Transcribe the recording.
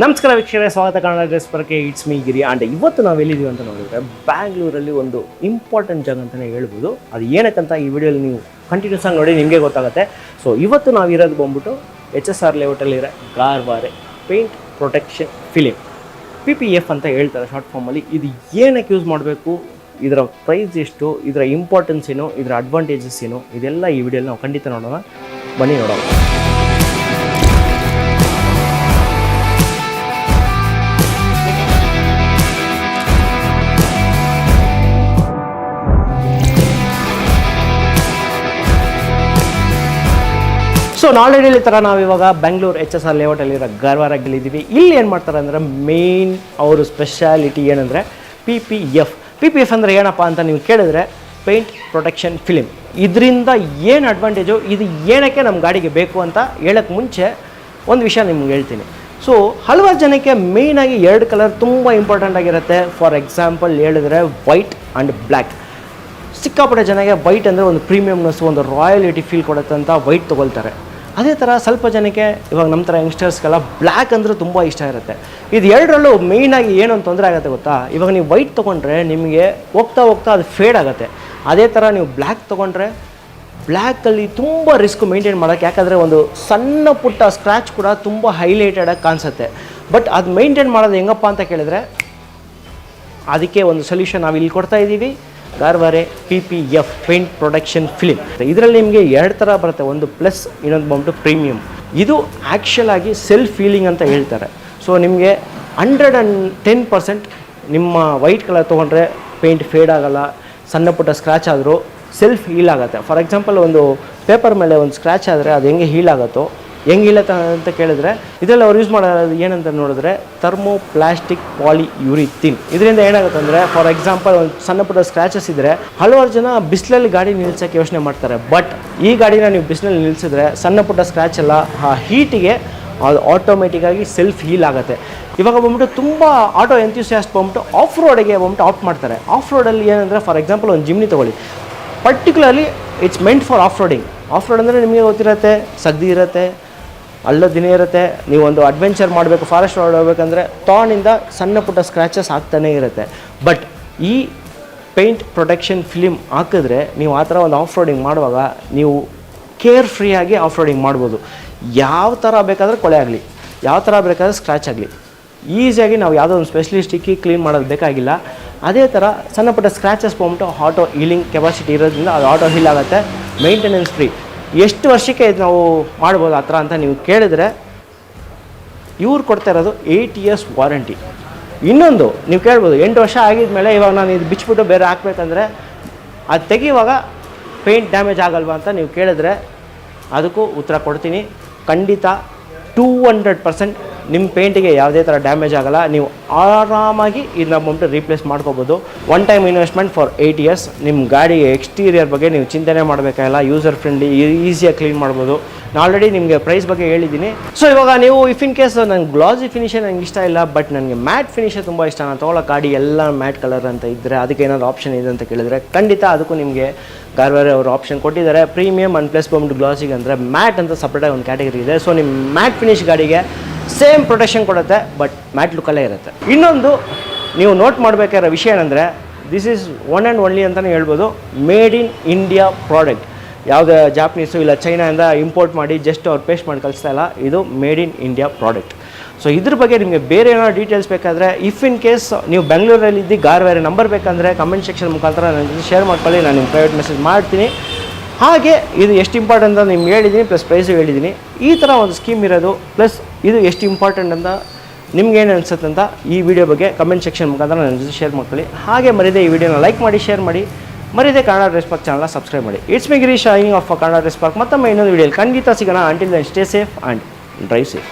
ನಮಸ್ಕಾರ ವೀಕ್ಷಕರೇ, ಸ್ವಾಗತ Kannada DriveSpark it's me Giri and ಇವತ್ತು ನಾವು ಎಲ್ಲಿದ್ದೀವಿ ಅಂತ ನೋಡಿದರೆ ಬ್ಯಾಂಗ್ಳೂರಲ್ಲಿ ಒಂದು ಇಂಪಾರ್ಟೆಂಟ್ ಜಾಗ ಅಂತಲೇ ಹೇಳ್ಬೋದು. ಅದು ಏನಕ್ಕಂತ ಈ ವಿಡಿಯೋಲಿ ನೀವು ಕಂಟಿನ್ಯೂಸ್ ಆಗಿ ನೋಡಿ ನಿಮಗೆ ಗೊತ್ತಾಗುತ್ತೆ. ಸೊ ಇವತ್ತು ನಾವು ಇರೋದು ಬಂದ್ಬಿಟ್ಟು H S R ಲೇಔಟಲ್ಲಿರೋ Garware paint protection film P P F ಅಂತ ಹೇಳ್ತಾರೆ ಶಾರ್ಟ್ ಫಾರ್ಮಲ್ಲಿ ಇದು ಏನಕ್ಕೆ ಯೂಸ್ ಮಾಡಬೇಕು? ಇದರ ಪ್ರೈಸ್ ಎಷ್ಟು? ಇದರ ಇಂಪಾರ್ಟೆನ್ಸ್ ಏನು? ಇದರ ಅಡ್ವಾಂಟೇಜಸ್ ಏನು? ಇದೆಲ್ಲ ಈ ವಿಡಿಯೋಲಿ ನಾವು ಖಂಡಿತ ನೋಡೋಣ. ಬನ್ನಿ ನೋಡೋಣ. ಸೊ ನಾಳೆಡಿ ಥರ ನಾವು ಇವಾಗ ಬೆಂಗಳೂರು ಎಚ್ ಎಸ್ ಆರ್ ಲೇಔಟಲ್ಲಿರೋ ಗರ್ವಾರಾಗಿಲ್ಲಿದ್ದೀವಿ ಇಲ್ಲಿ ಏನು ಮಾಡ್ತಾರೆ ಅಂದರೆ ಮೇಯ್ನ್ ಅವರು ಸ್ಪೆಷಾಲಿಟಿ ಏನಂದರೆ P P F P P F ಅಂದರೆ ಏನಪ್ಪ ಅಂತ ನೀವು ಕೇಳಿದ್ರೆ ಪೇಂಟ್ ಪ್ರೊಟೆಕ್ಷನ್ ಫಿಲಿಮ್ ಇದರಿಂದ ಏನು ಅಡ್ವಾಂಟೇಜು ಇದು ಏನಕ್ಕೆ ನಮ್ಮ ಗಾಡಿಗೆ ಬೇಕು ಅಂತ ಹೇಳೋಕ್ಕೆ ಮುಂಚೆ ಒಂದು ವಿಷಯ ನಿಮ್ಗೆ ಹೇಳ್ತೀನಿ. ಸೊ ಹಲವಾರು ಜನಕ್ಕೆ ಮೇಯ್ನಾಗಿ ಎರಡು ಕಲರ್ ತುಂಬ ಇಂಪಾರ್ಟೆಂಟ್ ಆಗಿರುತ್ತೆ. ಫಾರ್ ಎಕ್ಸಾಂಪಲ್ ಹೇಳಿದ್ರೆ ವೈಟ್ ಆ್ಯಂಡ್ ಬ್ಲ್ಯಾಕ್ ಸಿಕ್ಕಾಪಟ್ಟೆ ಜನಕ್ಕೆ ವೈಟ್ ಅಂದರೆ ಒಂದು ಪ್ರೀಮಿಯಮ್ನೆಸ್ ಒಂದು ರಾಯಲಿಟಿ ಫೀಲ್ ಕೊಡುತ್ತೆ ಅಂತ ವೈಟ್ ತೊಗೊಳ್ತಾರೆ. ಅದೇ ಥರ ಸ್ವಲ್ಪ ಜನಕ್ಕೆ ಇವಾಗ ನಮ್ಮ ಥರ ಯಂಗ್ಸ್ಟರ್ಸ್ಗೆಲ್ಲ ಬ್ಲ್ಯಾಕ್ ಅಂದರೆ ತುಂಬ ಇಷ್ಟ ಇರುತ್ತೆ. ಇದು ಎರಡರಲ್ಲೂ ಮೇಯ್ನಾಗಿ ಏನೊಂದು ತೊಂದರೆ ಆಗುತ್ತೆ ಗೊತ್ತಾ? ಇವಾಗ ನೀವು ವೈಟ್ ತೊಗೊಂಡ್ರೆ ನಿಮಗೆ ಹೋಗ್ತಾ ಹೋಗ್ತಾ ಅದು ಫೇಡ್ ಆಗುತ್ತೆ. ಅದೇ ಥರ ನೀವು ಬ್ಲ್ಯಾಕ್ ತೊಗೊಂಡ್ರೆ ಬ್ಲ್ಯಾಕಲ್ಲಿ ತುಂಬ ರಿಸ್ಕ್ ಮೇಂಟೈನ್ ಮಾಡೋಕ್ಕೆ, ಯಾಕಂದರೆ ಒಂದು ಸಣ್ಣ ಪುಟ್ಟ ಸ್ಕ್ರ್ಯಾಚ್ ಕೂಡ ತುಂಬ ಹೈಲೈಟೆಡಾಗಿ ಕಾಣಿಸುತ್ತೆ. ಬಟ್ ಅದು ಮೇಂಟೈನ್ ಮಾಡೋದು ಹೆಂಗಪ್ಪ ಅಂತ ಕೇಳಿದ್ರೆ, ಅದಕ್ಕೆ ಒಂದು ಸೊಲ್ಯೂಷನ್ ನಾವು ಇಲ್ಲಿ ಕೊಡ್ತಾ ಇದ್ದೀವಿ. Garware P P F paint production film ಇದರಲ್ಲಿ ನಿಮಗೆ ಎರಡು ಥರ ಬರುತ್ತೆ. ಒಂದು ಪ್ಲಸ್ ಇನ್ನೊಂದು ಬಂದ್ಬಿಟ್ಟು ಪ್ರೀಮಿಯಂ ಇದು ಆ್ಯಕ್ಚುಲ್ ಆಗಿ ಸೆಲ್ಫ್ ಫೀಲಿಂಗ್ ಅಂತ ಹೇಳ್ತಾರೆ. ಸೊ ನಿಮಗೆ ಹಂಡ್ರೆಡ್ ಆ್ಯಂಡ್ ಟೆನ್ ಪರ್ಸೆಂಟ್ ನಿಮ್ಮ ವೈಟ್ ಕಲರ್ ತೊಗೊಂಡ್ರೆ ಪೇಂಟ್ ಫೇಡ್ ಆಗೋಲ್ಲ, ಸಣ್ಣ ಪುಟ್ಟ ಸ್ಕ್ರ್ಯಾಚ್ ಆದರೂ ಸೆಲ್ಫ್ ಹೀಲ್ ಆಗುತ್ತೆ. ಫಾರ್ ಎಕ್ಸಾಂಪಲ್ ಒಂದು ಪೇಪರ್ ಮೇಲೆ ಒಂದು ಸ್ಕ್ರ್ಯಾಚ್ ಆದರೆ ಅದು ಹೆಂಗೆ ಹೀಲ್ ಆಗುತ್ತೋ ಹೆಂಗೆ ಹೀಲತ್ತ ಅಂತ ಕೇಳಿದ್ರೆ, ಇದರಲ್ಲಿ ಅವ್ರು ಯೂಸ್ ಮಾಡೋದು ಏನಂತ ನೋಡಿದ್ರೆ ಥರ್ಮೋ ಪ್ಲಾಸ್ಟಿಕ್ ಪಾಲಿ ಯೂರಿಥಿನ್ ಇದರಿಂದ ಏನಾಗುತ್ತೆ ಅಂದರೆ ಫಾರ್ ಎಕ್ಸಾಂಪಲ್ ಒಂದು ಸಣ್ಣ ಪುಟ್ಟ ಸ್ಕ್ರಾಚಸ್ ಇದ್ದರೆ ಹಲವಾರು ಜನ ಬಿಸಿಲಲ್ಲಿ ಗಾಡಿ ನಿಲ್ಸೋಕ್ಕೆ ಯೋಚನೆ ಮಾಡ್ತಾರೆ. ಬಟ್ ಈ ಗಾಡಿನ ನೀವು ಬಿಸಿಲಲ್ಲಿ ನಿಲ್ಲಿಸಿದ್ರೆ ಸಣ್ಣ ಪುಟ್ಟ ಸ್ಕ್ರ್ಯಾಚ್ ಎಲ್ಲ, ಆ ಹೀಟಿಗೆ ಅದು ಆಟೋಮೆಟಿಕ್ಕಾಗಿ ಸೆಲ್ಫ್ ಹೀಲ್ ಆಗುತ್ತೆ. ಇವಾಗ ಬಂದ್ಬಿಟ್ಟು ತುಂಬ ಆಟೋ ಎಂಥ್ಯೂಸಿಯಾಸ್ಟ್ ಬಂದ್ಬಿಟ್ಟು ಆಫ್ ರೋಡಿಗೆ ಬಂದ್ಬಿಟ್ಟು ಆಫ್ ಮಾಡ್ತಾರೆ. ಆಫ್ ರೋಡಲ್ಲಿ ಏನಂದರೆ ಫಾರ್ ಎಕ್ಸಾಂಪಲ್ ಒಂದು ಜಿಮ್ನಿ ತೊಗೊಳ್ಳಿ. Particularly it's meant for off roading off road ಅಂದರೆ ನಿಮಗೆ ಗೊತ್ತಿರುತ್ತೆ, ಸಗ್ದಿ ಇರುತ್ತೆ ಅಲ್ಲ ದಿನ ಇರುತ್ತೆ. ನೀವೊಂದು ಅಡ್ವೆಂಚರ್ ಮಾಡಬೇಕು ಫಾರೆಸ್ಟ್ ರೋಡ್ ಹೋಗ್ಬೇಕಂದ್ರೆ ತಾನಿಂದ ಸಣ್ಣ ಪುಟ್ಟ ಸ್ಕ್ರ್ಯಾಚಸ್ ಆಗ್ತಾನೇ ಇರುತ್ತೆ. ಬಟ್ ಈ ಪೇಂಟ್ ಪ್ರೊಟೆಕ್ಷನ್ ಫಿಲಿಮ್ ಹಾಕಿದ್ರೆ ನೀವು ಆ ಥರ ಒಂದು ಆಫ್ ರೋಡಿಂಗ್ ಮಾಡುವಾಗ ನೀವು ಕೇರ್ ಫ್ರೀಯಾಗಿ ಆಫ್ ರೋಡಿಂಗ್ ಮಾಡ್ಬೋದು. ಯಾವ ಥರ ಬೇಕಾದರೂ ಕೊಳೆ ಆಗಲಿ, ಯಾವ ಥರ ಬೇಕಾದರೂ ಸ್ಕ್ರ್ಯಾಚ್ ಆಗಲಿ. ಈಸಿಯಾಗಿ ನಾವು ಯಾವುದೋ ಒಂದು ಸ್ಪೆಷಲಿಸ್ಟ್ ಇಕ್ಕಿ ಕ್ಲೀನ್ ಮಾಡೋದು ಬೇಕಾಗಿಲ್ಲ. ಅದೇ ಥರ ಸಣ್ಣ ಪುಟ್ಟ ಸ್ಕ್ರ್ಯಾಚಸ್ ಬಂದ್ಬಿಟ್ಟು ಆಟೋ ಹೀಲಿಂಗ್ ಕೆಪಾಸಿಟಿ ಇರೋದ್ರಿಂದ ಅದು ಆಟೋ ಹೀಲ್ ಆಗುತ್ತೆ. ಮೇಂಟೆನೆನ್ಸ್ ಫ್ರೀ ಎಷ್ಟು ವರ್ಷಕ್ಕೆ ಇದು ನಾವು ಮಾಡ್ಬೋದು ಆ ಥರ ಅಂತ ನೀವು ಕೇಳಿದ್ರೆ ಇವ್ರು ಕೊಡ್ತಾ ಇರೋದು ಏಯ್ಟ್ ಇಯರ್ಸ್ ವಾರಂಟಿ ಇನ್ನೊಂದು, ನೀವು ಕೇಳ್ಬೋದು, ಎಂಟು ವರ್ಷ ಆಗಿದ ಮೇಲೆ ಇವಾಗ ನಾನು ಇದು ಬಿಚ್ಚಿಬಿಟ್ಟು ಬೇರೆ ಹಾಕ್ಬೇಕಂದ್ರೆ ಅದು ತೆಗಿಯುವಾಗ ಪೇಂಟ್ ಡ್ಯಾಮೇಜ್ ಆಗಲ್ವಾ ಅಂತ ನೀವು ಕೇಳಿದ್ರೆ ಅದಕ್ಕೂ ಉತ್ತರ ಕೊಡ್ತೀನಿ. ಖಂಡಿತ ಟೂ ಹಂಡ್ರೆಡ್ ಪರ್ಸೆಂಟ್ ನಿಮ್ಮ ಪೇಂಟಿಗೆ ಯಾವುದೇ ಥರ ಡ್ಯಾಮೇಜ್ ಆಗಲ್ಲ. ನೀವು ಆರಾಮಾಗಿ ಇದನ್ನ ಬಂದ್ಬಿಟ್ಟು ರೀಪ್ಲೇಸ್ ಮಾಡ್ಕೋಬೋದು. One time investment for eight years ನಿಮ್ಮ ಗಾಡಿ ಎಕ್ಸ್ಟೀರಿಯರ್ ಬಗ್ಗೆ ನೀವು ಚಿಂತನೆ ಮಾಡಬೇಕಾಗಿಲ್ಲ. ಯೂಸರ್ ಫ್ರೆಂಡ್ಲಿ ಈಸಿಯಾಗಿ ಕ್ಲೀನ್ ಮಾಡ್ಬೋದು. ನಾನು ಆಲ್ರೆಡಿ ನಿಮಗೆ ಪ್ರೈಸ್ ಬಗ್ಗೆ ಹೇಳಿದ್ದೀನಿ. ಸೊ ಇವಾಗ ನೀವು ಇಫ್ ಇನ್ ಕೇಸ್ ನಂಗೆ ಗ್ಲಾಸಿ ಫಿನಿಷೇ ನನಗೆ ಇಷ್ಟ ಇಲ್ಲ ಬಟ್ ನನಗೆ ಮ್ಯಾಟ್ ಫಿನಿಷೇ ತುಂಬ ಇಷ್ಟ, ನಾನು ತೊಗೊಳ್ಳೋ ಗಾಡಿ ಎಲ್ಲ ಮ್ಯಾಟ್ ಕಲರ್ ಅಂತ ಇದ್ದರೆ ಅದಕ್ಕೆ ಏನಾದರೂ ಆಪ್ಷನ್ ಇದೆ ಅಂತ ಕೇಳಿದರೆ ಖಂಡಿತ ಅದಕ್ಕೂ ನಿಮಗೆ ಗಾರ್ವಾರೆ ಅವರು ಆಪ್ಷನ್ ಕೊಟ್ಟಿದ್ದಾರೆ. ಪ್ರೀಮಿಯಮ್ ಅನ್ ಪ್ಲಸ್ ಬಂದ್ಬಿಟ್ಟು ಗ್ಲಾಸಿಗೆ ಅಂದರೆ ಮ್ಯಾಟ್ ಅಂತ ಸಪ್ರೇಟಾಗಿ ಒಂದು ಕ್ಯಾಟಗರಿ ಇದೆ. ಸೊ ನಿಮ್ಮ ಮ್ಯಾಟ್ ಫಿನಿಶ್ ಗಾಡಿಗೆ ಸೇಮ್ ಪ್ರೊಟೆಕ್ಷನ್ ಕೊಡುತ್ತೆ ಬಟ್ ಮ್ಯಾಟ್ ಲುಕಲ್ಲೇ ಇರುತ್ತೆ. ಇನ್ನೊಂದು, ನೀವು ನೋಟ್ ಮಾಡಬೇಕಾಗಿರೋ ವಿಷಯ ಏನಂದರೆ this is one and only ಅಂತಲೇ ಹೇಳ್ಬೋದು ಮೇಡ್ ಇನ್ ಇಂಡಿಯಾ ಪ್ರಾಡಕ್ಟ್ ಯಾವುದೇ ಜಾಪನೀಸು ಇಲ್ಲ ಚೈನಾಯಿಂದ ಇಂಪೋರ್ಟ್ ಮಾಡಿ ಜಸ್ಟ್ ಅವ್ರು ಪೇಸ್ಟ್ ಮಾಡಿ ಕಳಿಸ್ತಾ ಇಲ್ಲ. ಇದು made in India product so ಇದ್ರ ಬಗ್ಗೆ ನಿಮಗೆ ಬೇರೆ ಏನಾದ್ರು ಡೀಟೇಲ್ಸ್ ಬೇಕಾದರೆ ಇಫ್ ಇನ್ ಕೇಸ್ ನೀವು ಬೆಂಗಳೂರಲ್ಲಿ ಇದ್ದು ಗಾರ್ವೇರೆ ನಂಬರ್ ಬೇಕಂದರೆ ಕಮೆಂಟ್ ಸೆಕ್ಷನ್ ಮುಖಾಂತರ ನನ್ನ ಜೊತೆ ಶೇರ್ ಮಾಡ್ಕೊಳ್ಳಿ, ನಾನು ನಿಮ್ಮ ಪ್ರೈವೇಟ್ ಮೆಸೇಜ್ ಮಾಡ್ತೀನಿ. ಹಾಗೆ ಇದು ಎಷ್ಟು ಇಂಪಾರ್ಟೆಂಟ್ ಅಂತ ನಿಮ್ಗೆ ಹೇಳಿದ್ದೀನಿ ಪ್ಲಸ್ ಪ್ರೈಸು ಹೇಳಿದ್ದೀನಿ ಈ ಥರ ಒಂದು ಸ್ಕೀಮ್ ಇರೋದು ಪ್ಲಸ್ ಇದು ಎಷ್ಟು ಇಂಪಾರ್ಟೆಂಟ್ ಅಂತ ನಿಮ್ಗೇನು ಅನ್ಸುತ್ತೆ ಅಂತ ಈ ವಿಡಿಯೋ ಬಗ್ಗೆ ಕಮೆಂಟ್ ಸೆಕ್ಷನ್ ಮುಖಾಂತರ ನನ್ನ ಜೊತೆ ಶೇರ್ ಮಾಡ್ಕೊಳ್ಳಿ. ಹಾಗೆ ಮರಿದೆ ಈ ವಿಡಿಯೋನ ಲೈಕ್ ಮಾಡಿ ಶೇರ್ ಮಾಡಿ. ಮರಿದೆ ಕನ್ನಡ ಡ್ರೆಸ್ ಪಾರ್ಕ್ ಚಾನಲ್ನ ಸಬ್ಸ್ಕ್ರೈಬ್ ಮಾಡಿ. It's me Giri signing off Kannada DriveSpark. ಮತ್ತೊಮ್ಮೆ ಇನ್ನೊಂದು ವಿಡಿಯೋಲಿ ಖಂಡಿತ ಸಿಗೋಣ. Until then stay safe and drive safe